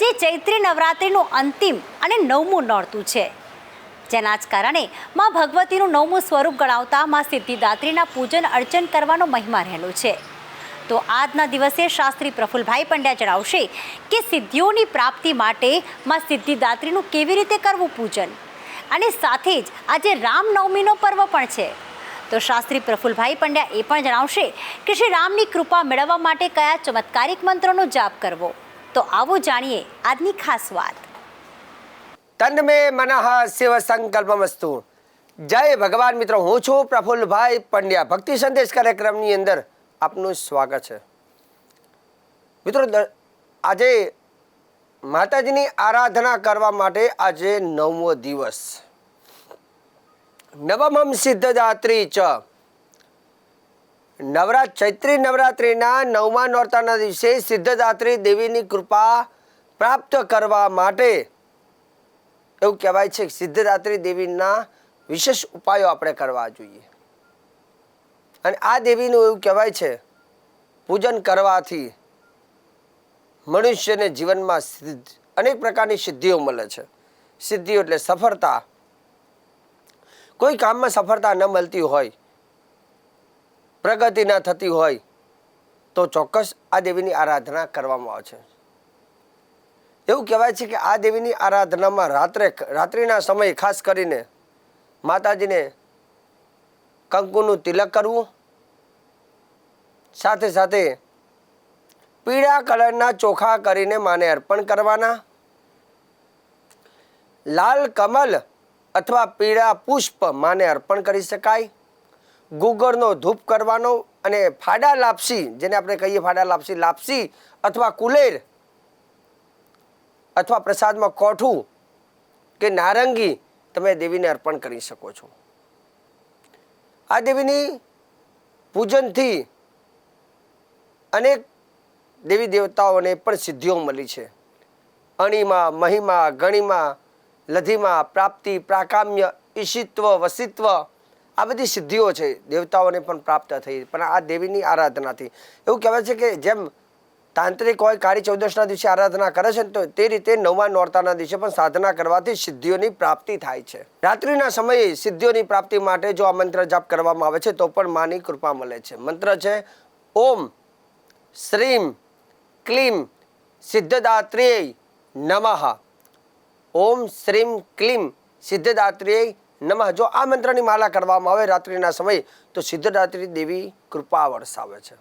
આજે ચૈત્રી નવરાત્રિનું અંતિમ અને નવમું નોરતું છે. જેના જ કારણે માં ભગવતીનું નવમું સ્વરૂપ ગણાવતા માં સિદ્ધિદાત્રીના પૂજન અર્ચન કરવાનો મહિમા રહેલો છે. તો આજના દિવસે શાસ્ત્રી પ્રફુલભાઈ પંડ્યા જણાવશે કે સિદ્ધિઓની પ્રાપ્તિ માટે માં સિદ્ધિદાત્રીનું કેવી રીતે કરવું પૂજન? અને સાથે જ આજે રામનવમીનો પર્વ પણ છે. તો શાસ્ત્રી પ્રફુલભાઈ પંડ્યા એ પણ જણાવશે કે શ્રી રામની કૃપા મેળવવા માટે કયા ચમત્કારિક મંત્રોનો જાપ કરવો? તો આવો જાણીએ આજની ખાસ વાત. તન્મે મનઃ શિવ સંકલ્પમસ્તુ. જય ભગવાન મિત્રો, હું છું પ્રફુલ્લભાઈ પંડ્યા. ભક્તિ સંદેશ કાર્યક્રમની અંદર આપનું સ્વાગત છે. મિત્રો આજે માતાજીની આરાધના કરવા માટે આજે નવમો દિવસ. નવમમ સિદ્ધદાત્રી ચ. નવરા ચૈત્રી નવરાત્રિના નવમા નોરતાના દિવસે સિદ્ધદાત્રી દેવીની કૃપા પ્રાપ્ત કરવા માટે એવું કહેવાય છે કે સિદ્ધરાત્રિ દેવીના વિશેષ ઉપાયો આપણે કરવા જોઈએ. અને આ દેવીનું એવું કહેવાય છે, પૂજન કરવાથી મનુષ્યને જીવનમાં સિદ્ધ, અનેક પ્રકારની સિદ્ધિઓ મળે છે. સિદ્ધિઓ એટલે સફળતા. કોઈ કામમાં સફળતા ન મળતી હોય પ્રગતિ ના થતી હોય તો ચોક્કસ આ દેવીની આરાધના કરવામાં આવે છે. એવું કહેવાય છે કે આ દેવીની આરાધનામાં રાત્રે રાત્રિના સમયે ખાસ કરીને માતાજીને કંકુનું તિલક કરવું, સાથે સાથે પીળા કલરના ચોખા કરીને માને અર્પણ કરવાના, લાલ કમલ અથવા પીળા પુષ્પ માને અર્પણ કરી શકાય. ગુગળનો ધૂપ કરવાનો અને ફાડા લાપસી, જેને આપણે કહીએ ફાડા લાપસી લાપસી અથવા કુલેર અથવા પ્રસાદમાં કોઠું કે નારંગી, તમે દેવીને અર્પણ કરી શકો છો. આ દેવીની પૂજનથી અનેક દેવી દેવતાઓને પણ સિદ્ધિઓ મળી છે. અણીમાં, મહિમા, ગણિમાં, લધીમાં, પ્રાપ્તિ, પ્રાકામ્ય, ઈશિત્વ, વસિત્વ આ બધી સિદ્ધિઓ છે, દેવતાઓને પણ પ્રાપ્ત થઈ, પણ આ દેવીની આરાધનાથી. એવું કહેવાય છે કે જેમ તાંત્રિક હોય, કાળી ચૌદશના દિવસે આરાધના કરે છે તો તે રીતે નવમા નોરતાના દિવસે પણ સાધના કરવાથી સિદ્ધિઓની પ્રાપ્તિ થાય છે. રાત્રિના સમયે સિદ્ધિઓની પ્રાપ્તિ માટે જો આ મંત્ર જાપ કરવામાં આવે છે તો પણ માની કૃપા મળે છે. મંત્ર છે, ઓમ શ્રીમ ક્લીમ સિદ્ધદાત્રિય નમઃ. ઓમ શ્રીમ ક્લીમ સિદ્ધદાત્રેય નમઃ. જો આ મંત્રની માલા કરવામાં આવે રાત્રિના સમયે, તો સિદ્ધરાત્રિ દેવી કૃપા વરસાવે છે.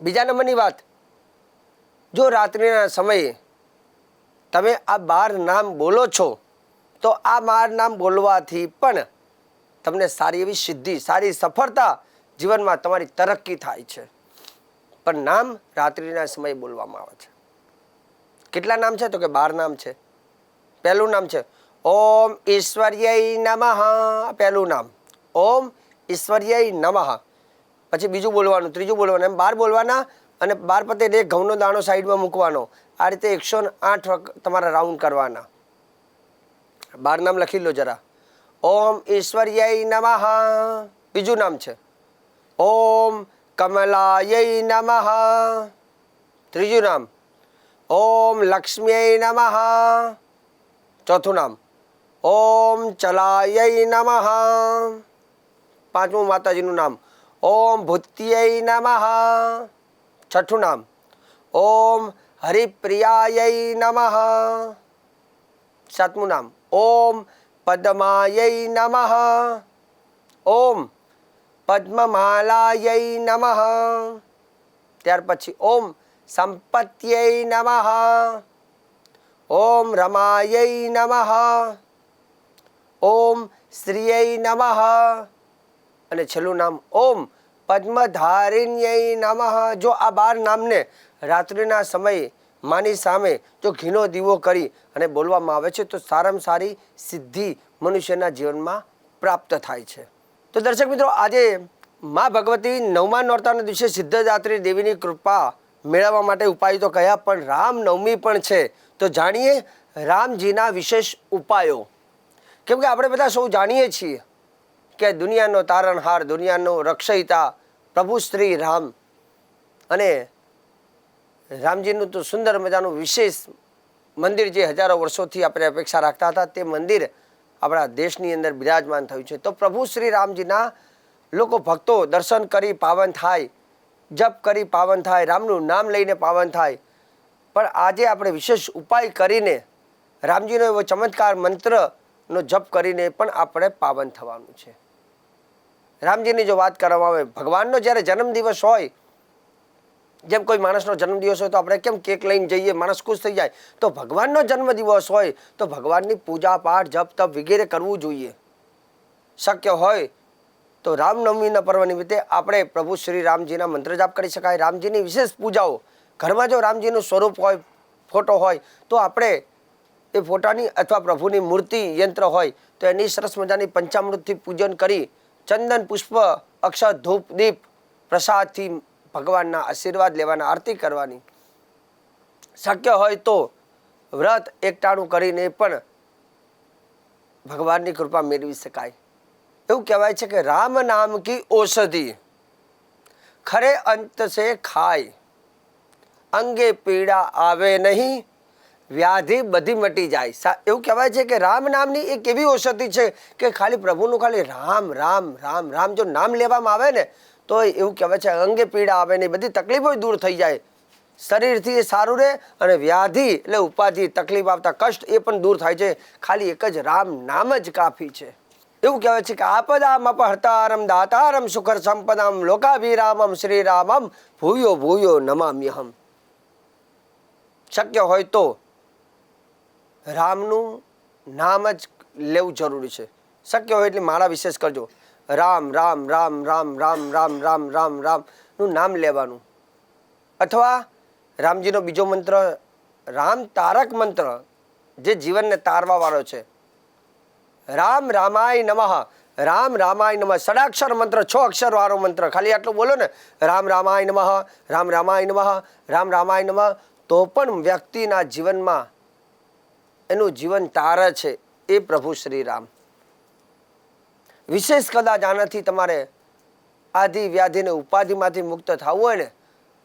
બીજા નંબરની વાત, જો રાત્રિના સમયે તમે આ બાર નામ બોલો છો, તો આ બાર નામ બોલવાથી પણ તમને સારી એવી સિદ્ધિ, સારી સફળતા જીવનમાં તમારી તરક્કી થાય છે. પણ નામ રાત્રિના સમયે બોલવામાં આવે છે. કેટલા નામ છે? તો કે બાર નામ છે. પહેલું નામ છે ઓમ ઈશ્વર્ય નમઃ. પહેલું નામ. ઓમ ઈશ્વર્ય નમઃ. પછી બીજું બોલવાનું, ત્રીજું બોલવાનું. એમ બાર બોલવાના અને બાર પતે એક ઘઉંનો દાણો સાઈડમાં મૂકવાનો. આ રીતે એકસો આઠ વખત તમારા રાઉન્ડ કરવાના. બાર નામ લખી લો જરા. ઓમ ઈશ્વર્ય નમઃ. બીજું નામ છે. ઓમ કમલાય નમઃ. ત્રીજું નામ. ઓમ લક્ષ્મીય નમઃ. ચોથું નામ. ઓમ ચલાય નમઃ. પાંચમું માતાજીનું નામ. ઓમ ભૂત્યય નમઃ. છઠ્ઠું નામ. ઓમ હરિપ્રિયાય નમઃ. સાતમું નામ. ઓમ પદ્માય નમઃ. ઓમ પદ્મમાલાય નમઃ. ત્યાર પછી ઓમ સંપત્યય નમઃ. ઓમ રમાય નમઃ. ઓમ શ્રીય નમઃ. અને છેલ્લું નામ ઓમ પદ્મધારિણ્ય નમઃ. જો આ બાર નામને રાત્રિના સમયે માની સામે જો ઘીનો દીવો કરી અને બોલવામાં આવે છે, તો સારામાં સારી સિદ્ધિ મનુષ્યના જીવનમાં પ્રાપ્ત થાય છે. તો દર્શક મિત્રો, આજે મા ભગવતી નવમા નોરતાના દિવસે સિદ્ધદાત્રી દેવીની કૃપા મેળવવા માટે ઉપાય તો કયા, પણ રામ નવમી પણ છે. તો જાણીએ રામજીના વિશેષ ઉપાયો. કેમ કે આપણે બધા સૌ જાણીએ છીએ કે દુનિયાનો તારણહાર, દુનિયાનો રક્ષયિતા પ્રભુ શ્રી રામ. અને રામજીનું તો સુંદર મજાનું વિશેષ મંદિર જે હજારો વર્ષોથી આપણે અપેક્ષા રાખતા હતા, તે મંદિર આપણા દેશની અંદર બિરાજમાન થયું છે. તો પ્રભુ શ્રી રામજીના લોકો ભક્તો દર્શન કરી પાવન થાય, જપ કરી પાવન થાય, રામનું નામ લઈને પાવન થાય. પણ આજે આપણે વિશેષ ઉપાય કરીને રામજીનો એવો ચમત્કાર મંત્રનો જપ કરીને પણ આપણે પાવન થવાનું છે. રામજીની જો વાત કરવામાં આવે, ભગવાનનો જ્યારે જન્મદિવસ હોય, જેમ કોઈ માણસનો જન્મદિવસ હોય તો આપણે કેમ કેક લઈને જઈએ, માણસ ખુશ થઈ જાય? તો ભગવાનનો જન્મદિવસ હોય, તો ભગવાનની પૂજા પાઠ, જપ, તપ વગેરે કરવું જોઈએ. શક્ય હોય તો રામનવમીના પર્વ નિમિત્તે આપણે પ્રભુ શ્રી રામજીના મંત્ર જાપ કરી શકાય. રામજીની વિશેષ પૂજાઓ, ઘરમાં જો રામજીનું સ્વરૂપ હોય, ફોટો હોય, તો આપણે એ ફોટાની અથવા પ્રભુની મૂર્તિ યંત્ર હોય તો એની સરસ મજાની પંચામૃતથી પૂજન કરી ચંદન, પુષ્પ, અક્ષર, ધૂપ, દીપ, પ્રસાદથી ભગવાનના આશીર્વાદ લેવાના આરતી કરવાની. શક્ય હોય તો વ્રત એકટાણું કરીને પણ ભગવાનની કૃપા મેળવી શકાય. એવું કહેવાય છે કે રામ નામ કી ઔષધિ ખરે અંત સે ખાય. અંગે પીડા આવે નહીં વ્યાધિ બધી મટી જાય. એવું કહેવાય છે કે રામ નામની એક એવી ઔષધિ છે કે ખાલી પ્રભુનું ખાલી રામ રામ રામ રામ જો નામ લેવામાં આવે ને, તો એવું કહેવાય છે, અંગે પીડા આવે ને બધી તકલીફો દૂર થઈ જાય. શરીરથી એ સારું રહે અને વ્યાધિ એટલે ઉપાધિ, તકલીફ આવતા કષ્ટ એ પણ દૂર થાય છે. ખાલી એક જ રામ નામ જ કાફી છે. એવું કહેવાય છે કે આપદામ અપહર્તારમ દાતારમ સુખર સંપદામ લોકાભિરામમ શ્રી રામમ ભૂયો ભૂયો નમામ્યહમ. શક્ય હોય તો રામનું નામ જ લેવું જરૂરી છે. શક્ય હોય એટલે માળા વિશેષ કરજો. રામ રામ રામ રામ રામ રામ રામ રામ રામનું નામ લેવાનું. અથવા રામજીનો બીજો મંત્ર, રામ તારક મંત્ર, જે જીવનને તારવાવાળો છે. રામ રામાય નમઃ, રામ રામાય નમઃ સડાક્ષર મંત્ર, છ અક્ષરવાળો મંત્ર. ખાલી આટલું બોલો ને. રામ રામાય નમઃ, રામ રામાય નમઃ, રામ રામાય નમઃ, તો પણ વ્યક્તિના જીવનમાં એનું જીવન તારે છે એ પ્રભુ શ્રી રામ વિશેષ કદાચ આનાથી તમારે આધિ વ્યાધિને ઉપાધિમાંથી મુક્ત થવું હોય ને,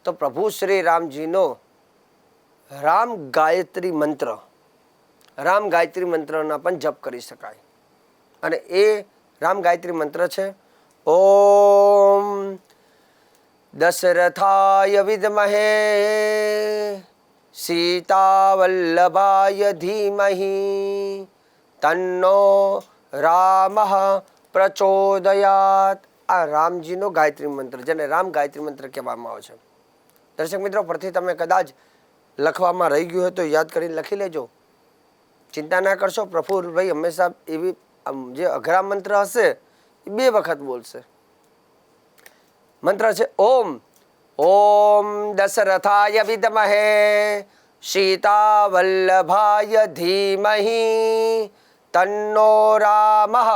તો પ્રભુ શ્રી રામજીનો રામ ગાયત્રી મંત્ર, રામ ગાયત્રી મંત્રના પણ જપ કરી શકાય. અને એ રામ ગાયત્રી મંત્ર છે, ઓમ દશરથાય વિદ્મહે સીતાવલ્લભાય ધીમહિ તન્નો રામ પ્રચોદયાત આ રામજીનો ગાયત્રી મંત્ર, જેને રામ ગાયત્રી મંત્ર કહેવામાં આવે છે. દર્શક મિત્રો પરથી તમે કદાચ લખવામાં રહી ગયું હોય તો યાદ કરીને લખી લેજો. ચિંતા ના કરશો, પ્રફુલભાઈ હંમેશા એવી જે અઘરા મંત્ર હશે, એ બે વખત બોલશે. મંત્ર છે, ઓમ. ઓમ દશરથાય विद्महे સીતા વલ્લભાય तन्नो रामः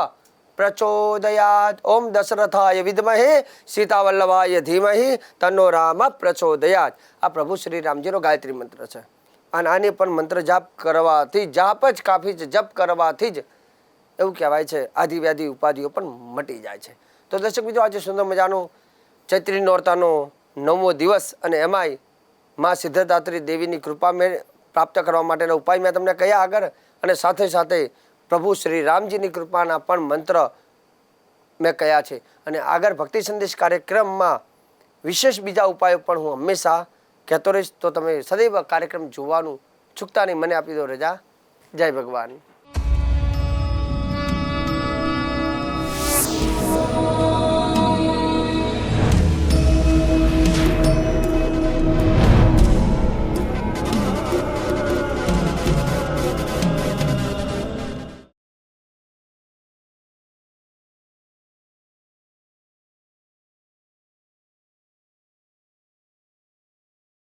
प्रचोदयात्। ॐ દશરથાય વિદ્મહે સીતાવલ્લભાય ધીમહિ તન્નો રામ પ્રચોદયાત આ પ્રભુ શ્રી રામજીનો ગાયત્રી મંત્ર છે. અને આની પણ મંત્ર જાપ કરવાથી, જાપ જ કાફી છે જપ કરવાથી જ એવું કહેવાય છે, આદિવ્યાધિ ઉપાધિઓ પણ મટી જાય છે. તો દર્શક મિત્રો, આજે સુંદર મજાનું ચૈત્રી નોરતાનો નવમો દિવસ અને એમાંય મા સિદ્ધદાત્રી દેવીની કૃપા મેં પ્રાપ્ત કરવા માટેના ઉપાય મેં તમને કહ્યા આગળ અને સાથે સાથે પ્રભુ શ્રી રામજીની કૃપાના પણ મંત્ર મેં કહ્યા છે. અને આગળ ભક્તિ સંદેશ કાર્યક્રમમાં વિશેષ બીજા ઉપાયો પણ હું હંમેશા કહેતો રહીશ. તો તમે સદૈવ કાર્યક્રમ જોવાનું ચૂકતા નહીં મને આપી દો રજા. જય ભગવાન.